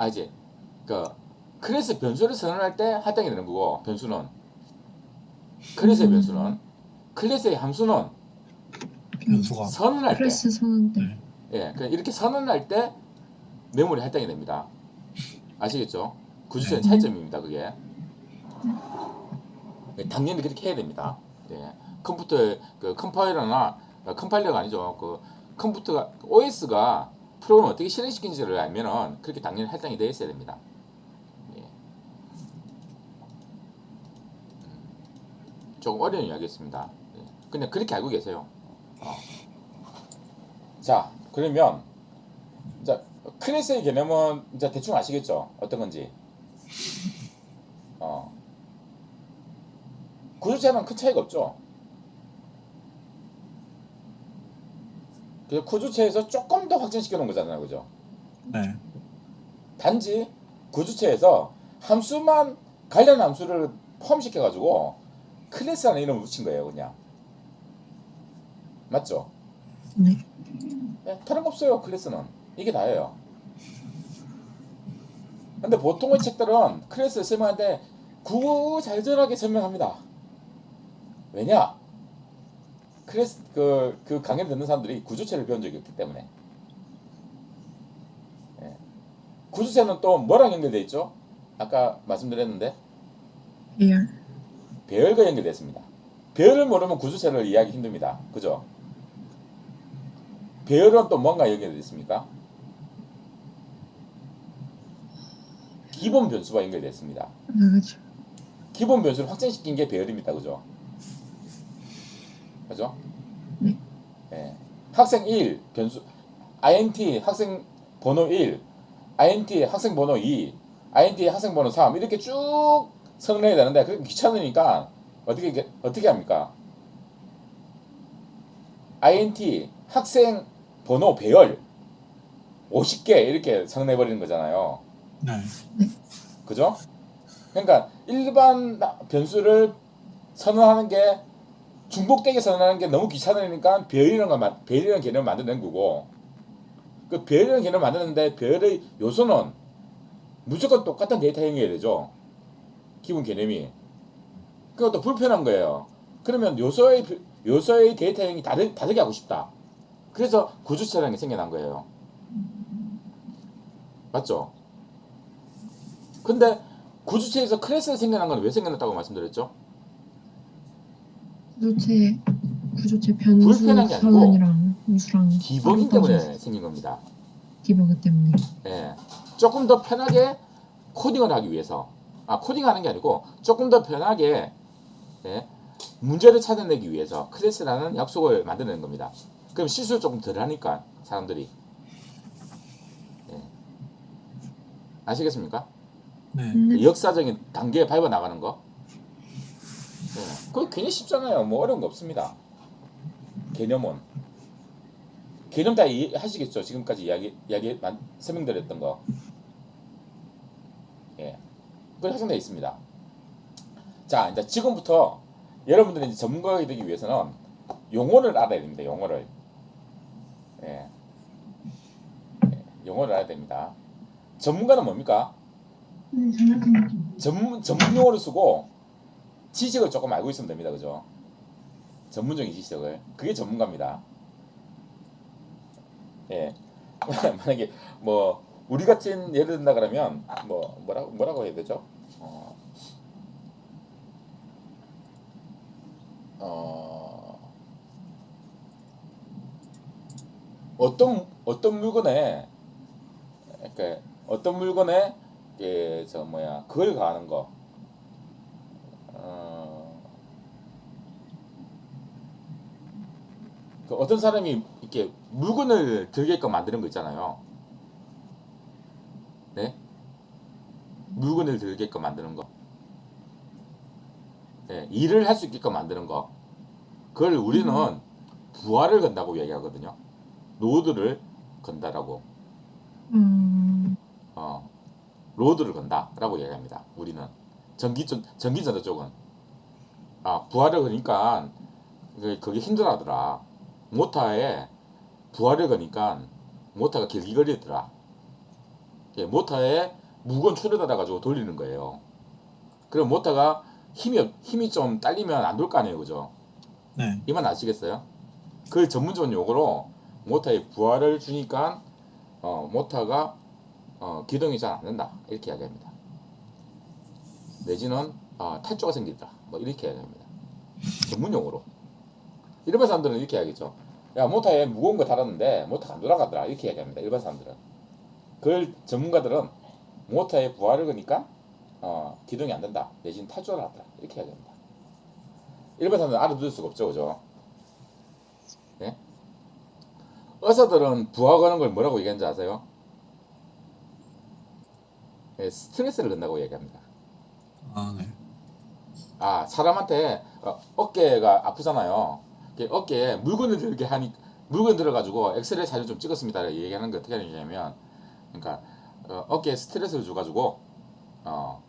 아 이제 그 클래스 변수를 선언할 때 할당이 되는 거고 변수는 클래스의 음. 변수는 클래스의 함수는 변수가 선언할 때 클래스 선언 때. 네. 예, 그 이렇게 선언할 때 메모리 할당이 됩니다. 아시겠죠? 구주체는 네. 차이점입니다. 그게 예, 당연히 그렇게 해야 됩니다. 예, 컴퓨터의 그 컴파일러나 어, 컴파일러가 아니죠. 그 컴퓨터가 OS가 프로그램을 어떻게 실행시키는지를 알면은 그렇게 당연히 할당이 되어 있어야 됩니다. 예. 음, 조금 어려운 이야기였습니다. 예. 그냥 그렇게 알고 계세요. 어. 자, 그러면 자 클래스의 개념은 이제 대충 아시겠죠? 어떤 건지. 어. 구조체는 큰 차이가 없죠. 그 구조체에서 조금 더 확진시켜 놓은 거잖아요, 그죠? 네. 단지 구조체에서 함수만 관련 함수를 포함시켜 가지고 클래스라는 이름을 붙인 거예요, 그냥. 맞죠? 네. 네, 다른 거 없어요 클래스는 이게 다예요 근데 보통의 책들은 클래스를 설명할 때 구구절절하게 설명합니다 왜냐 클래스 그, 그 강의를 듣는 사람들이 구조체를 배운 적이 없기 때문에 예. 구조체는 또 뭐랑 연결돼 있죠 아까 말씀드렸는데 배열. 배열과 연결되어 있습니다 배열을 모르면 구조체를 이해하기 힘듭니다 그죠 배열은 또 뭔가 연결되어 있습니까? 기본 변수와 연결되어 있습니다. 아, 그죠. 기본 변수를 확정시킨 게 배열입니다. 그죠? 그죠? 네. 예. 학생 1 변수 int 학생 번호 1 int 학생 번호 2 int 학생 번호 3 이렇게 쭉 선언해야 되는데 그게 귀찮으니까 어떻게 어떻게 합니까? int 학생 번호 배열 50개 이렇게 선언해 버리는 거잖아요. 네. 그죠? 그러니까 일반 나- 변수를 선언하는 게 중복되게 선언하는 게 너무 귀찮으니까 배열이라는 걸 만- 배열이라는 개념을 만드는 거고 그 배열이라는 개념을 만드는데 배열의 요소는 무조건 똑같은 데이터 행위해야 되죠. 기본 개념이. 그것도 불편한 거예요. 그러면 요소의 비- 요소의 데이터 행위 다르, 다르게 하고 싶다. 그래서 구조체라는 게 생겨난 거예요. 맞죠? 근데 구조체에서 클래스가 생겨난 건 왜 생겨났다고 말씀드렸죠? 구조체 구조체 변수 불편한 게 아니고 선언이랑 함수랑 기본인 때문에 생긴 겁니다. 기본 때문에. 예. 조금 더 편하게 코딩을 하기 위해서 아 코딩하는 게 아니고 조금 더 편하게 예, 문제를 찾아내기 위해서 클래스라는 약속을 만드는 겁니다. 그럼 실수를 조금 덜 하니까 사람들이 예. 아시겠습니까? 네. 음, 그 역사적인 단계에 밟아 나가는 거. 예. 그거 굉장히 쉽잖아요. 뭐 어려운 거 없습니다. 개념은. 개념 다 이해하시겠죠? 지금까지 이야기, 이야기, 만- 설명드렸던 거. 예. 그걸 확정되어 있습니다. 자, 이제 지금부터 여러분들이 이제 전문가가 되기 위해서는 용어를 알아야 됩니다. 용어를. 예. 예, 용어를 알아야 됩니다. 전문가는 뭡니까? 전문 전문 용어를 쓰고 지식을 조금 알고 있으면 됩니다. 그죠? 전문적인 지식을 그게 전문가입니다. 예. 만약에 뭐 우리 같은 예를 든다 그러면 뭐 뭐라고 뭐라고 해야 되죠? 어, 어 어떤 어떤 물건에 그러니까 어떤 물건에 예, 저 뭐야 그걸 가하는 거. 어, 그 어떤 사람이 이렇게 물건을 들게끔 만드는 거 있잖아요. 네? 물건을 들게끔 만드는 거. 네, 일을 할 수 있게끔 만드는 거. 그걸 우리는 부하를 건다고 얘기하거든요. 노드를 건다라고. 음, 어, 로드를 건다라고 얘기합니다. 우리는 전기 전 전기 전자 쪽은 아 부하를 거니까 그- 그게 힘들어하더라. 모터에 부하를 거니까 모터가 길기거리더라. 예, 모터에 무거운 추를 달아가지고 돌리는 거예요. 그럼 모터가 힘이 없- 힘이 좀 딸리면 안 돌 거 아니에요, 그죠? 네. 이만 아시겠어요? 그 전문적인 용어로 모터에 부하를 주니까 어, 모터가 어, 기동이 잘 안 된다 이렇게 이야기합니다. 내지는 어, 탈조가 생긴다 뭐 이렇게 이야기합니다. 전문 용어로 일반 사람들은 이렇게 이야기죠. 야 모터에 무거운 거 달았는데 모터가 안 돌아가더라 이렇게 이야기합니다. 일반 사람들은 그 전문가들은 모터에 부하를 거니까 어, 기동이 안 된다 내지는 탈조를 한다 이렇게 이야기합니다. 일반 사람들은 알아들을 수가 없죠, 그죠? 예? 의사들은 부하 거는 걸 뭐라고 얘기하는지 아세요? 예, 스트레스를 건다고 얘기합니다. 아, 네. 아 사람한테 어, 어깨가 아프잖아요. 어깨에 물건을 들게 하니 물건 들어가지고 엑스레이 사진 좀 찍었습니다. 얘기하는 게 어떻게 하냐면, 그러니까 어, 어깨에 스트레스를 줘가지고 어,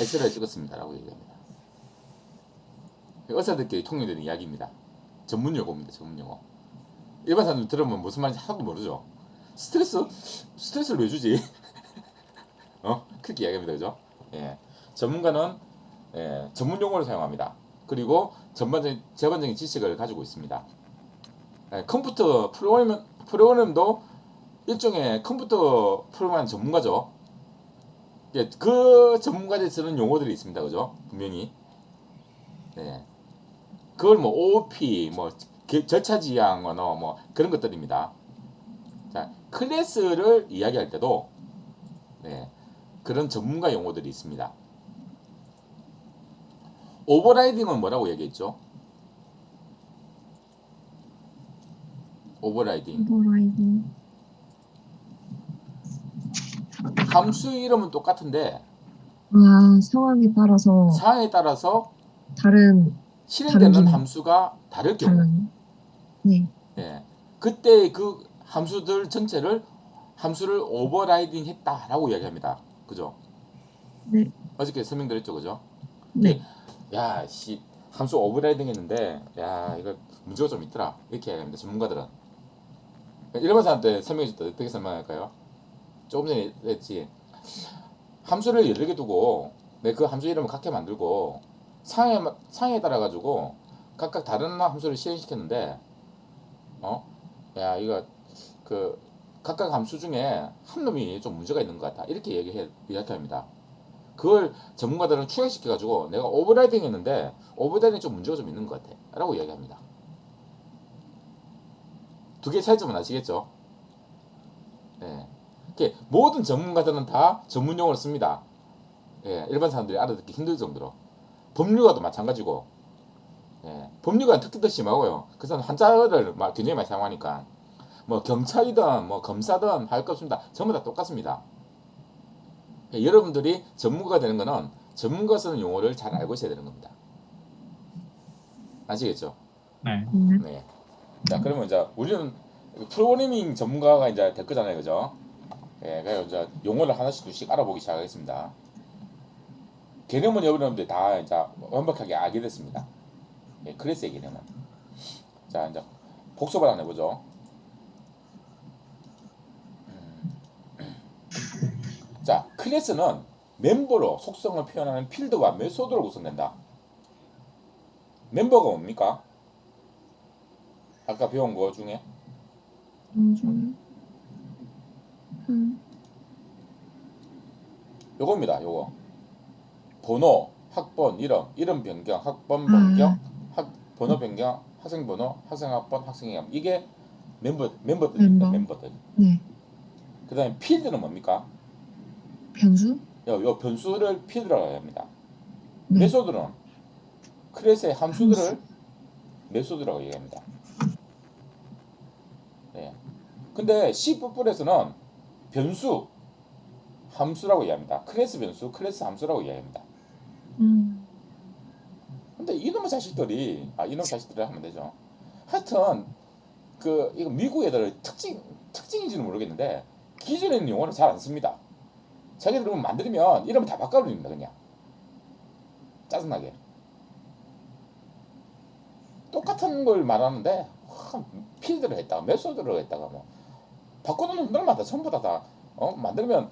엑스레이 찍었습니다라고 얘기합니다. 의사들끼리 통용되는 이야기입니다. 전문 용어입니다. 전문 용어. 일반 사람들 들으면 무슨 말인지 하나도 모르죠. 스트레스 스트레스를 왜 주지? 어 그렇게 이야기합니다. 그죠? 예. 전문가는 예, 전문 용어를 사용합니다. 그리고 전반적인 전반적인 지식을 가지고 있습니다. 예, 컴퓨터 프로그램 프로그램도 일종의 컴퓨터 프로그램 전문가죠. 예, 그 전문가들이 쓰는 용어들이 있습니다. 그죠? 분명히. 예. 그걸 뭐 OOP, 뭐 개- 절차지향 언어 뭐 그런 것들입니다. 자, 클래스를 이야기할 때도 네, 그런 전문가 용어들이 있습니다. 오버라이딩은 뭐라고 얘기했죠? 오버라이딩. 오버라이딩. 함수 이름은 똑같은데 아, 상황에 따라서 상황에 따라서 다른, 실행되는 다른. 함수가 다를 경우 달라요. 네. 예. 그때 그 함수들 전체를 함수를 오버라이딩 했다라고 이야기합니다. 그죠? 네. 어저께 설명드렸죠, 그죠? 네. 야, 씨, 함수 오버라이딩 했는데, 야, 이거 문제가 좀 있더라. 이렇게 이야기합니다, 전문가들은. 일반 사람한테 설명해 줄때 어떻게 설명할까요? 조금 전에 했지. 함수를 여러 개 두고, 내 그 함수 이름을 각게 만들고, 상에, 마- 상에 따라 가지고, 각각 다른 함수를 실행시켰는데, 어? 야, 이거, 그, 각각 함수 중에 한 놈이 좀 문제가 있는 것 같다. 이렇게 얘기해, 이야기합니다. 그걸 전문가들은 추가시켜가지고 내가 오버라이딩 했는데 오버라이딩 좀 문제가 좀 있는 것 같아. 라고 이야기합니다. 두 개 차이점은 아시겠죠? 예. 이렇게 모든 전문가들은 다 전문 용어를 씁니다. 예, 일반 사람들이 알아듣기 힘들 정도로. 법률가도 마찬가지고. 예, 법률가는 특징도 심하고요. 그 사람 한자어를 막 굉장히 많이 사용하니까. 뭐 경찰이든 뭐 검사든 할 것 없습니다. 전부 다 똑같습니다. 예, 여러분들이 전문가가 되는 거는 전문가 쓰는 용어를 잘 알고 있어야 되는 겁니다. 아시겠죠? 네. 네. 네. 자, 그러면 이제 우리는 프로그래밍 전문가가 이제 될 거잖아요, 그죠? 예, 그래서 이제 용어를 하나씩 둘씩 알아보기 시작하겠습니다. 개념은 여러분들 다 이제 완벽하게 알게 됐습니다. 예, 클래스의 개념은. 자, 이제 복습을 한번 해보죠. 자, 클래스는 멤버로 속성을 표현하는 필드와 메소드로 구성된다. 멤버가 뭡니까? 아까 배운 거 중에 음, 음, 요겁니다. 요거 번호, 학번, 이름, 이름 변경, 학번 음. 변경, 학 번호 변경, 학생 번호, 학생 학번, 학생 이름 이게 멤버 멤버들입니다. 멤버. 멤버들. 네. 그다음에 필드는 뭡니까? 변수? 요, 요 변수를 필드라고 합니다. 네. 메소드는 클래스의 함수들을 메소드라고 얘기합니다. 예. 근데 C++에서는 변수 함수라고 이야기합니다. 클래스 변수, 클래스 함수라고 이야기합니다. 음, 근데 이놈의 자식들이 아 이놈 자식들이 하면 되죠. 하여튼 그 이거 미국 애들 특징 특징인지는 모르겠는데 기존에 있는 용어는 잘안 씁니다. 자기들은 만들면 이름 다 바꿔버립니다 그냥 짜증나게 똑같은 걸 말하는데 와, 필드를 했다가 메소드를 했다가 뭐 바꿔놓는 놈들마다 전부 다다 어? 만들면